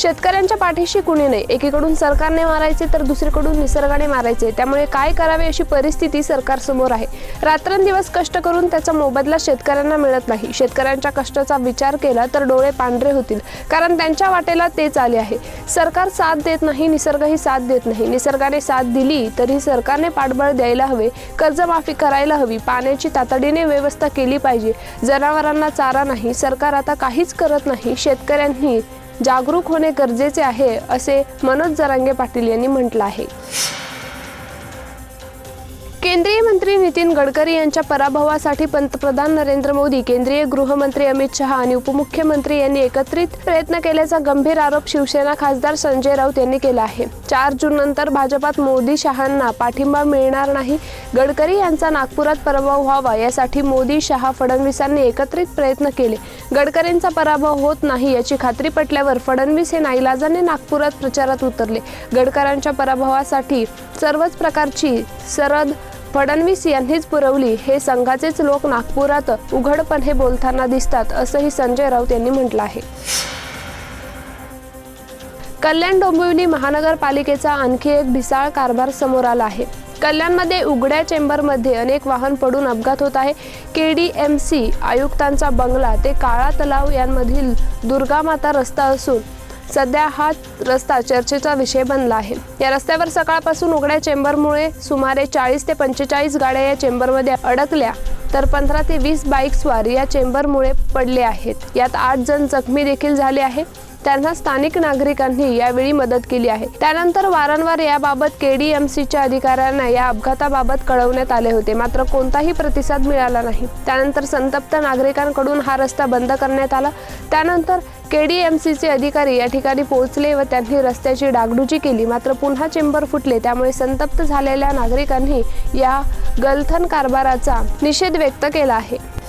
शेतकऱ्यांच्या पाठीशी कुणी नाही. एकीकडून सरकारने मारायचे तर दुसरीकडून निसर्गाने मारायचे. त्यामुळे काय करावे अशी परिस्थिती सरकारसमोर आहे. रात्रंदिवस कष्ट करून त्याचा मोबदला शेतकऱ्यांना मिळत नाही. शेतकऱ्यांच्या कष्टाचा विचार केला तर डोळे पांढरे होतील. कारण त्यांच्या वाटेला तेच आले आहे. सरकार साथ देत नाही निसर्गही साथ देत नाही. निसर्गाने साथ दिली तरी सरकारने पाठबळ द्यायला हवे कर्जमाफी करायला हवी. पाण्याची तातडीने व्यवस्था केली पाहिजे. जनावरांना चारा नाही. सरकार आता काहीच करत नाही. शेतकऱ्यांनी जागरूक होणे गरजेचे आहे असे मनोज जरांगे पाटील यांनी म्हटलं आहे. केंद्रीय मंत्री नितीन गडकरी यांच्या पराभवासाठी पंतप्रधान नरेंद्र मोदी केंद्रीय गृहमंत्री अमित शहा आणि उपमुख्यमंत्री यांनी एकत्रित प्रयत्न केल्याचा गंभीर आरोप शिवसेना खासदार संजय राऊत यांनी केला आहे. चार जून नंतर भाजपात मोदी शहांना पाठिंबा मिळणार नाही. गडकरी यांचा नागपुरात पराभव व्हावा यासाठी मोदी शहा फडणवीसांनी एकत्रित प्रयत्न केले. गडकरींचा पराभव होत नाही याची खात्री पटल्यावर फडणवीस हे नाईलाजाने नागपुरात प्रचारात उतरले. गडकरांच्या पराभवासाठी सर्वच प्रकारची सरद फडणवीस यांनीच पुरवली. हे संघाचेच लोक नागपुरात उघडपणे बोलताना दिसतात असंही संजय राऊत यांनी म्हटलं आहे. कल्याण डोंबिवली महानगरपालिकेचा आणखी एक भिसाळ कारभार समोर आला आहे. कल्याणमध्ये उघड्या चेंबरमध्ये अनेक वाहन पडून अपघात होत आहे. के डी एम सी आयुक्तांचा बंगला ते काळा तलाव यांमधील दुर्गामाता रस्ता असून सध्या हा रस्ता चर्चेचा विषय बनला आहे. या रस्त्यावर सकाळपासून उघड्या चेंबरमुळे सुमारे चाळीस ते पंचेचाळीस गाड्या या चेंबरमध्ये अडकल्या तर पंधरा ते वीस बाईक्सवार या चेंबरमुळे पडले आहेत. यात आठ जण जखमी देखील झाले आहे त्यांना स्थानिक नागरिकांनी यावेळी मदत केली आहे. त्यानंतर वारंवार याबाबत केडीएमसीच्या अधिकाऱ्यांना या अपघाताबाबत कळवण्यात आले होते. मात्र कोणताही प्रतिसाद मिळाला नाही. त्यानंतर संतप्त नागरिकांकडून हा रस्ता बंद करण्यात आला. त्यानंतर केडीएमसीचे अधिकारी या ठिकाणी पोहोचले व त्यांनी रस्त्याची डागडुजी केली. मात्र पुन्हा चेंबर फुटले. त्यामुळे संतप्त झालेल्या नागरिकांनी या गलथन कारभाराचा निषेध व्यक्त केला आहे.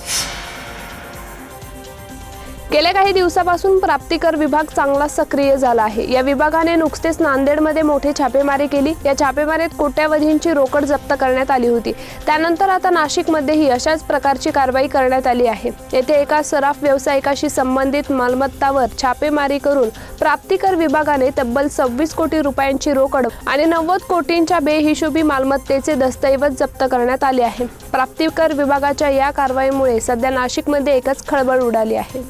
गेल्या काही दिवसापासून प्राप्तिकर विभाग चांगला सक्रिय झाला आहे. या विभागाने नुकतेच नांदेडमध्ये मोठी छापेमारी केली. या छापेमारीत कोट्यावधींची रोकड जप्त करण्यात आली होती. त्यानंतर आता नाशिकमध्येही अशाच प्रकारची कारवाई करण्यात आली आहे. येथे एका सराफ व्यावसायिकाशी संबंधित मालमत्तावर छापेमारी करून प्राप्तिकर विभागाने तब्बल सव्वीस कोटी रुपयांची रोकड आणि नव्वद कोटींच्या बेहिशोबी मालमत्तेचे दस्तऐवज जप्त करण्यात आले आहे. प्राप्तिकर विभागाच्या या कारवाईमुळे सध्या नाशिकमध्ये एकच खळबळ उडाली आहे.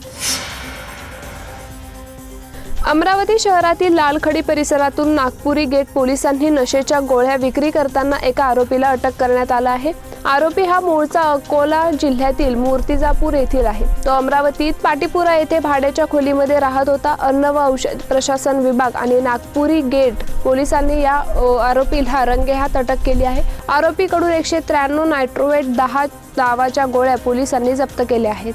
अमरावती शहरातील लालखडी परिसरातून नागपुरी गेट पोलिसांनी नशेच्या गोळ्या विक्री करताना एका आरोपीला अटक करण्यात आला आहे. आरोपी हा मूळचा अकोला जिल्ह्यातील मूर्तिजापूर येथील आहे. तो अमरावतीत पाटीपुरा येथे भाड्याच्या खोलीमध्ये राहत होता. अन्न व औषध प्रशासन विभाग आणि नागपुरी गेट पोलिसांनी या आरोपीला रंगेहात अटक केली आहे. आरोपीकडून एकशे त्र्याण्णव नायट्रोवेट दहा दावाच्या गोळ्या पोलिसांनी जप्त केल्या आहेत.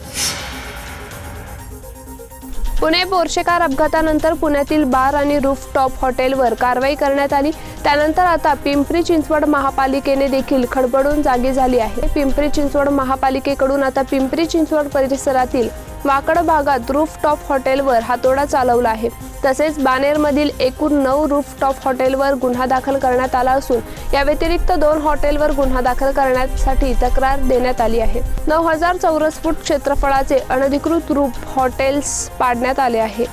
पुणे बोरशेकार अपघातानंतर पुण्यातील बार आणि रूफटॉप हॉटेलवर कारवाई करण्यात आली. त्यानंतर आता पिंपरी चिंचवड महापालिकेने देखील खडबडून जागी झाली आहे. पिंपरी चिंचवड महापालिकेकडून आता पिंपरी चिंचवड परिसरातील वाकड भागात रूफटॉप हॉटेलवर हातोडा चालवला आहे. तसेच बानेरमधील एकूण नऊ रूफटॉप हॉटेलवर गुन्हा दाखल करण्यात आला असून या व्यतिरिक्त दोन हॉटेलवर गुन्हा दाखल करण्यासाठी तक्रार देण्यात आली आहे. नऊ हजार चौरस फूट क्षेत्रफळाचे अनधिकृत रूप हॉटेल्स पाडण्यात आले आहे.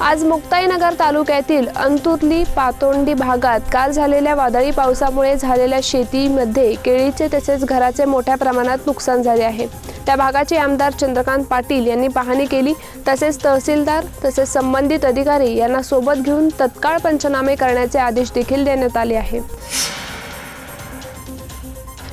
आज मुक्ताईनगर तालुक्यातील अंतुर्ली पातोंडी भागात काल झालेल्या वादळी पावसामुळे झालेल्या शेतीमध्ये केळीचे तसेच घराचे मोठ्या प्रमाणात नुकसान झाले आहे. त्या भागाचे आमदार चंद्रकांत पाटील यांनी पाहणी केली. तसेच तहसीलदार तसेच संबंधित अधिकारी यांना सोबत घेऊन तत्काळ पंचनामे करण्याचे आदेश देखील देण्यात आले आहे.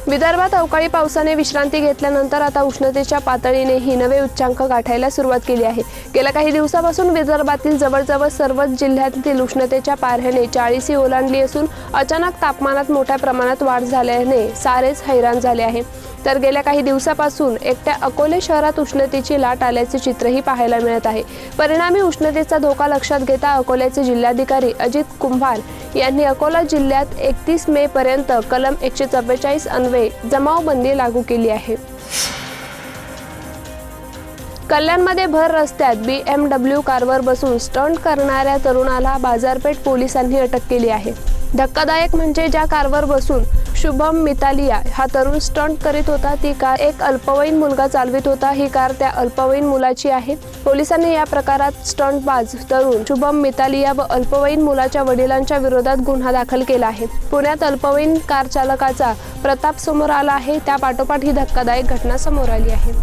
विदर्भात अवकाळी पावसाने विश्रांती घेतल्यानंतर आता उष्णतेच्या पातळीनेही नवे उच्चांक गाठायला सुरुवात केली आहे. गेल्या काही दिवसापासून विदर्भातील जवळजवळ सर्वच जिल्ह्यातील उष्णतेच्या पाऱ्याने चाळीसी ओलांडली असून अचानक तापमानात मोठ्या प्रमाणात वाढ झाल्याने सारेच हैराण झाले आहे. तर गेल्या काही दिवसापासून एकट्या अकोले शहरात उष्णतेची लाट आल्याचे चित्रही पाहायला मिळत आहे. परिणामी उष्णतेचा धोका लक्षात घेता अकोल्याचे जिल्हाधिकारी अजित कुंभार यांनी अकोला जिल्ह्यात एकतीस मे पर्यंत कलम एकशे चव्वेचाळीस अन्वये जमावबंदी लागू केली आहे. कल्याणमध्ये भर रस्त्यात बी एम डब्ल्यू कारवर बसून स्टंट करणाऱ्या तरुणाला बाजारपेठ पोलिसांनी अटक केली आहे. धक्कादायक म्हणजे ज्या कारवर बसून शुभम मितालिया हा तरुण स्टंट करीत होता. ती कार एक अल्पवयीन मुलगा चालवित होता. ही कार त्या अल्पवयीन मुलाची आहे. पोलिसांनी या प्रकारात स्टंटबाज तरुण शुभम मितालिया व अल्पवयीन मुलाच्या वडिलांच्या विरोधात गुन्हा दाखल केला आहे. पुण्यात अल्पवयीन कार चालकाचा प्रताप समोर आला आहे. त्या पाठोपाठ ही धक्कादायक घटना समोर आली आहे.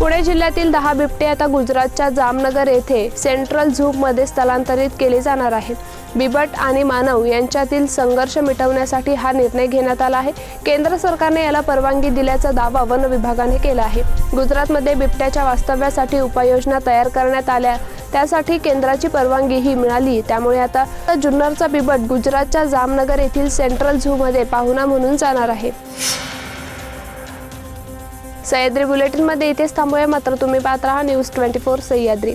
पुणे जिल्ह्यातील दहा बिबटे आता गुजरातच्या जामनगर येथे सेंट्रल झूमध्ये स्थलांतरित केले जाणार आहेत बिबट आणि मानव यांच्यातील संघर्ष मिटवण्यासाठी हा निर्णय घेण्यात आला आहे. केंद्र सरकारने याला परवानगी दिल्याचा दावा वन विभागाने केला आहे. गुजरातमध्ये बिबट्याच्या वास्तव्यासाठी उपाययोजना तयार करण्यात आल्या. त्यासाठी केंद्राची परवानगीही मिळाली. त्यामुळे आता जुन्नरचा बिबट गुजरातच्या जामनगर येथील सेंट्रल झूमध्ये पाहुणा म्हणून जाणार आहे. सह्याद्री बुलेटिनमध्ये इथेच थांबूया. मात्र तुम्ही पाहत राहा न्यूज ट्वेंटी फोर सह्याद्री.